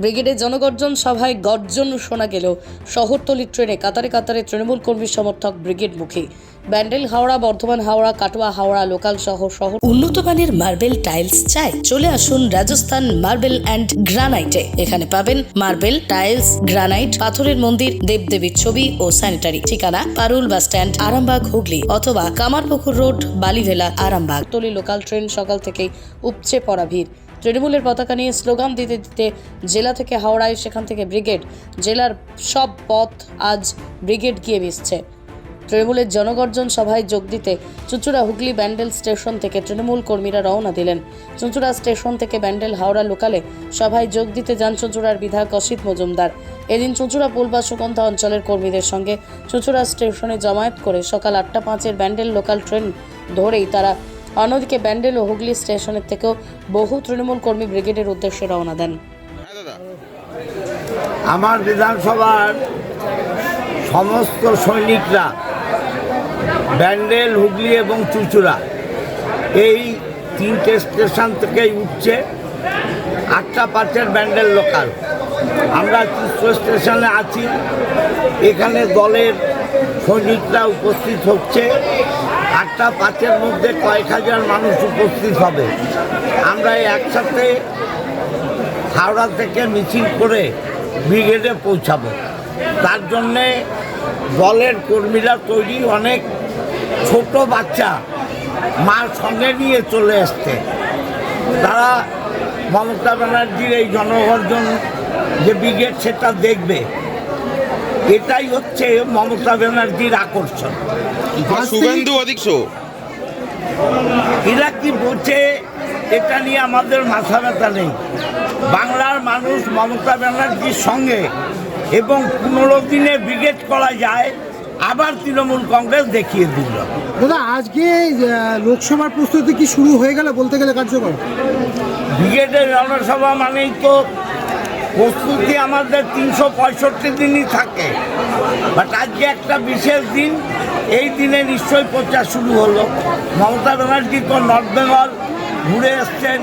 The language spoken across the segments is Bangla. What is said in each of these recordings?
ব্রিগেডের জনগর্জন সভায় গর্জন শোনা গেল। শহরতলি ট্রেনে কাতারে কাতারে তৃণমূল কর্মী সমর্থক ব্রিগেড মুখী ব্যান্ডেল হাওড়া, বর্ধমান হাওড়া, কাটোয়া হাওড়া, লোকাল সহ শহর উন্নত মানের মার্বেল টাইলস চাই। চলে আসুন রাজস্থান মার্বেল অ্যান্ড গ্রানাইটে। এখানে পাবেন মার্বেল টাইলস, গ্রানাইট, পাথরের মন্দির, দেবদেবীর ছবি ও স্যানিটারি। ঠিকানা পারুল বাস স্ট্যান্ড, আরামবাগ, হুগলি অথবা কামারপুকুর রোড, বালিভেলা, আরামবাগ। তলি লোকাল ট্রেন সকাল থেকেই উপচে পড়া ভিড়। তৃণমূলের পতাকা নিয়ে স্লোগান দিতে দিতে জেলা থেকে হাওড়ায় সেখান থেকে ব্রিগেড, জেলার সব পথ আজ ব্রিগেড গিয়ে মিশছে তৃণমূলের জনগর্জন সভায় যোগ দিতে চুঁচুড়া হুগলি ব্যান্ডেল স্টেশন থেকে তৃণমূল কর্মীরা রওনা দিলেন। চুঁচুড়া স্টেশন থেকে ব্যান্ডেল হাওড়া লোকালে সভায় যোগ দিতে যান চুঁচুড়ার বিধায়ক অসিত মজুমদার। এদিন চুঁচুড়া পুল বা সুগন্ধা অঞ্চলের কর্মীদের সঙ্গে চুঁচুড়া স্টেশনে জমায়েত করে সকাল আটটা পাঁচের ব্যান্ডেল লোকাল ট্রেন ধরেই তারা অন্যদিকে ব্যান্ডেল ও হুগলি স্টেশনের থেকেও বহু তৃণমূল কর্মী ব্রিগেডের উদ্দেশ্যে রওনা দেন। হ্যাঁ আমার বিধানসভার সমস্ত সৈনিকরা ব্যান্ডেল হুগলি এবং চুচুড়া এই তিনটে স্টেশন থেকেই উঠছে আটটা পাঁচের ব্যান্ডেল লোকাল আমরা চুচুড়া স্টেশনে আছি। এখানে দলের সৈনিকরা উপস্থিত হচ্ছে। আটটা পাঁচের মধ্যে কয়েক হাজার মানুষ উপস্থিত হবে। আমরা একসাথে হাওড়া থেকে মিছিল করে ব্রিগেডে পৌঁছাবো। তার জন্যে দলের কর্মীরা তৈরি অনেক ছোট বাচ্চা মার সঙ্গে নিয়ে চলে এসছে তারা মমতা ব্যানার্জির এই জনগর্জন যে ব্রিগেড, সেটা দেখবে। এটাই হচ্ছে মমতা ব্যানার্জির আকর্ষণ। শুভেন্দু এরা কি বলছে এটা নিয়ে আমাদের মাথা ব্যথা নেই। বাংলার মানুষ মমতা ব্যানার্জির সঙ্গে এবং পনেরো দিনে ব্রিগেড করা যায় আবার তৃণমূল কংগ্রেস দেখিয়ে দিল। দাদা আজকে লোকসভার প্রস্তুতি কি শুরু হয়ে গেল বলতে গেলে কার্যকর? ব্রিগেডের জনসভা মানেই তো প্রস্তুতি আমাদের তিনশো পঁয়ষট্টি দিনই থাকে। বাট আজকে একটা বিশেষ দিন, এই দিনে নিশ্চয়ই প্রচার শুরু হলো। মমতা ব্যানার্জি তো নর্থ বেঙ্গল ঘুরে এসছেন,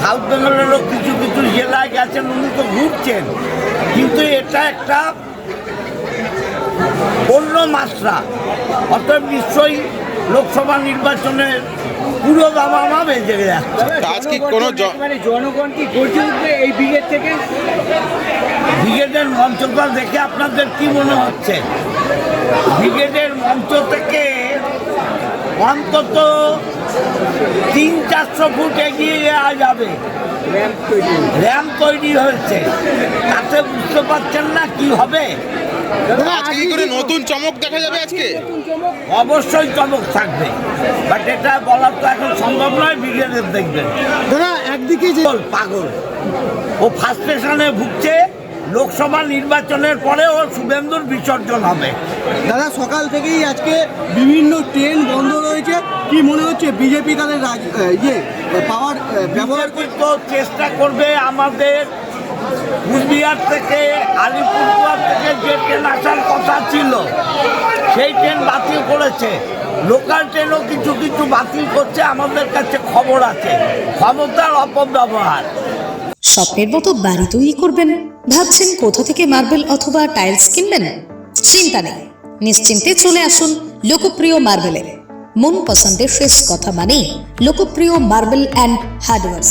সাউথ বেঙ্গলেরও কিছু কিছু জেলায় গেছেন, উনি তো ঘুরছেন। কিন্তু এটা একটা অন্য মাত্রা। অতএব নিশ্চয়ই লোকসভা নির্বাচনের পুরো দামা বেজে যাচ্ছে আজ কি কোনো মানে জনগণ কি গর্জে উঠবে এই ব্রিগেড থেকে? ব্রিগেডের মঞ্চটা দেখে আপনাদের কি মনে হচ্ছে? ব্রিগেডের মঞ্চ থেকে অন্তত তিন চারশো ফুট এগিয়ে যাওয়া যাবে। র্যাম্প তৈরি। হয়েছে। র্যাম্প তৈরি হয়েছে। তাতে বুঝতে পারছেন না কি হবে? আজকে কি করে নতুন চমক দেখা যাবে আজকে? অবশ্যই চমক থাকবে। বাট এটা বলা তো এখন সম্ভব নয় ব্রিগেডের দেখবেন। দাদা একদিকে যে পাগল ও ফার্স্ট স্টেশনে ভুগছে লোকসভা নির্বাচনের পরে ও শুভেন্দুর বিসর্জন হবে। দাদা সকাল থেকেই আজকে বিভিন্ন ট্রেন বন্ধ রয়েছে। কি মনে হচ্ছে বিজেপি তাদের ইয়ে পাওয়ার ব্যবহার বিজেপি তো চেষ্টা করবে আমাদের কুচবিহার থেকে, আলিপুরদুয়ার থেকে যে ট্রেন আসার কথা ছিল, সেই ট্রেন বাতিল করেছে। লোকাল ট্রেনও কিছু কিছু বাতিল করছে, আমাদের কাছে খবর আছে। ক্ষমতার অপব্যবহার। স্বপ্নের মতো বাড়ি তৈরি করবেন, ভাবছেন কোথা থেকে মার্বেল অথবা টাইলস কিনবেন? চিন্তা নেই, নিশ্চিন্তে চলে আসুন লোকপ্রিয় মার্বেলে মন পছন্দের শেষ কথা মানেই লোকপ্রিয় মার্বেল অ্যান্ড হার্ডওয়ার্স।